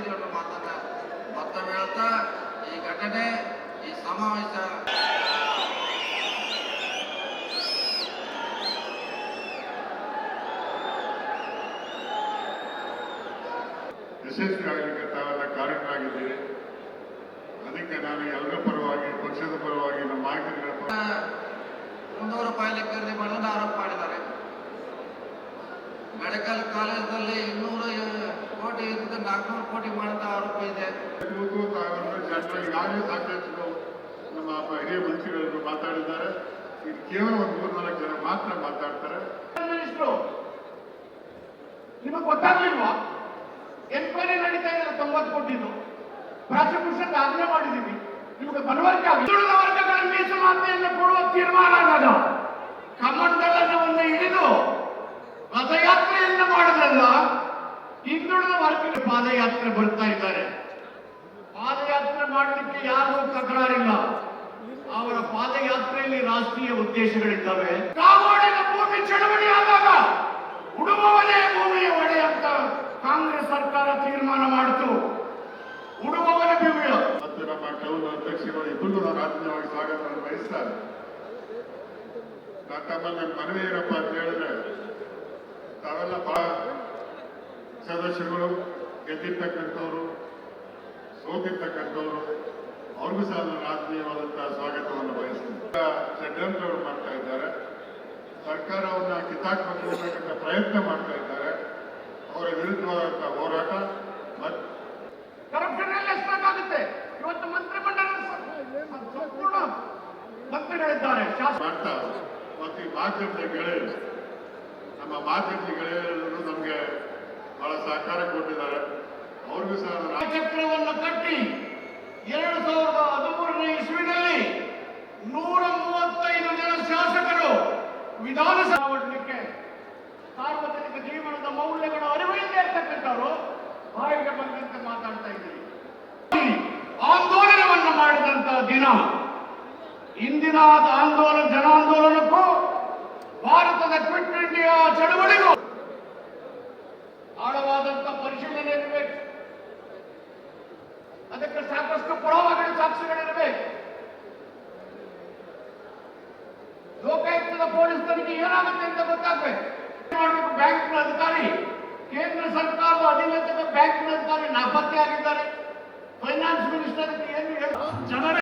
ತೆಗೆದುಕೊಂಡು ಮಾತನ್ನ ಮತ್ತೊಮ್ಮೆ ಹೇಳ್ತಾ ಈ ಘಟನೆ ಈ ಸಮಾವೇಶ. ಯಶಸ್ವಿ ಆಗಲಿಕ್ಕೆ ತಾವೆಲ್ಲ ಕಾರಣರಾಗಿದ್ದೀರಿ ಅದಕ್ಕೆ ನಾನು ಎಲ್ಲರ ಪರವಾಗಿ ಪಕ್ಷದ ಪರವಾಗಿ ನಮ್ಮ ಮುನ್ನೂರು ರೂಪಾಯಿ ಖರೀದಿ ಮಾಡೋದು ಆರೋಪ ಮಾಡಿದ್ದಾರೆ. ಮೆಡಿಕಲ್ ಕಾಲೇಜಲ್ಲಿ ಇನ್ನೂರು ಕೋಟಿ ಇದ್ದ ನಾಲ್ಕುನೂರು ಕೋಟಿ ಮಾಡಿದ ಆರೋಪ ಇದೆ. ಈಗಾಗಲೇ ಸಾಕಷ್ಟು ನಮ್ಮ ಹಿರಿಯ ಮಂತ್ರಿಗಳು ಮಾತಾಡಿದ್ದಾರೆ. ಇದು ಕೇವಲ ಒಂದು ಮೂರ್ನಾಲ್ಕು ಜನ ಮಾತ್ರ ಮಾತಾಡ್ತಾರೆ. ನಿಮಗೆ ಗೊತ್ತಾಗ್ಲಿಲ್ವಾ? ಎನ್ಕ್ವೈರಿ ನಡೀತಾ ಇದೆ ತೊಂಬತ್ತು ಕೊಟ್ಟಿದ್ದು ಪ್ರಾಸಿಕ್ಯೂಷನ್ ದಾಖಲೆ ಮಾಡಿದೀವಿ ನಿಮಗೆ ಹಿಂದುಳಿದ ವರ್ಗಗಳ ಮೀಸಲಾತಿಯನ್ನು ಕೊಡುವ ತೀರ್ಮಾನ ಆದಾಗ ಕಮಂಡಲವನ್ನು ಹಿಡಿದು ತಮ್ಮಲ್ಲಿ ಮನವಿ ಏನಪ್ಪ ಅಂತ ಹೇಳಿದ್ರೆ, ತಾವೆಲ್ಲ ಬಹಳ ಸದಸ್ಯರುಗಳು, ಗೆದ್ದಿರ್ತಕ್ಕಂಥವ್ರು, ಸೋತಿರ್ತಕ್ಕಂಥವ್ರು, ಅವ್ರಿಗೂ ಸಹ ಆತ್ಮೀಯವಾದಂತಹ ಸ್ವಾಗತವನ್ನು ಬಯಸ್ತೀನಿ. ಷಡ್ಯಂತ್ರ ಮಾಡ್ತಾ ಇದ್ದಾರೆ. ಸರ್ಕಾರವನ್ನ ಅನ್ನತಕ್ಕಂಥ ಪ್ರಯತ್ನ ಮಾಡ್ತಾ ಈ ನಮ್ಮ ಮಾಧ್ಯಮದ ಗೆಳೆಯರು ನಮಗೆ ಬಹಳ ಸಹಕಾರ ಕೊಟ್ಟಿದ್ದಾರೆ. ಅವ್ರಿಗೂ ಸಹ ನಾನು ಚಕ್ರವನ್ನು ಕಟ್ಟಿ ಎರಡು ಸಾವಿರದ ಹದಿಮೂರನೇ ಇಸ್ವಿನಲ್ಲಿ ನೂರ ಮೂವತ್ತೈದು ಜನ ಶಾಸಕರು ವಿಧಾನಸಭೆ ಮಾಡಲಿಕ್ಕೆ ಸಾರ್ವಜನಿಕ ಜೀವನದ ಮೌಲ್ಯಗಳ ಅರಿವಿಲ್ಲದೆ ಇರ್ತಕ್ಕಂಥವರು ಬಾಯಿಗೆ ಬಂದಂತೆ ಮಾತಾಡ್ತಾ ಇದ್ದೀವಿ. ಆಂದೋಲನವನ್ನು ಮಾಡಿದಂತಹ ದಿನ, ಇಂದಿನ ಆಂದೋಲನ, ಜನಾಂದೋಲನಕ್ಕೂ ಭಾರತದ ಕ್ವಿಟ್ ಇಂಡಿಯಾ ಚಳುವಳಿಗೂ ಆಳವಾದಂತ ಪರಿಶೀಲನೆ ಇರಬೇಕು. ಅದಕ್ಕೆ ಸಾಕಷ್ಟು ಪುರಾವೆಗಳು ಸಾಕ್ಷಿಗಳಿರಬೇಕು. ಲೋಕಾಯುಕ್ತದ ಪೊಲೀಸ್ ತನಿಖೆ ಏನಾಗುತ್ತೆ ಅಂತ ಗೊತ್ತಾಗಬೇಕು. ಮಾಡಬೇಕು ಬ್ಯಾಂಕ್ನ ಅಧಿಕಾರಿ, ಕೇಂದ್ರ ಸರ್ಕಾರದ ಬ್ಯಾಂಕ್ ಬ್ಯಾಂಕ್ನ ಅಧಿಕಾರಿ ನಾಪತ್ತೆ ಆಗಿದ್ದಾರೆ ಫೈನಾನ್ಸ್ ಮಿನಿಸ್ಟರ್ ಏನು ಜನರ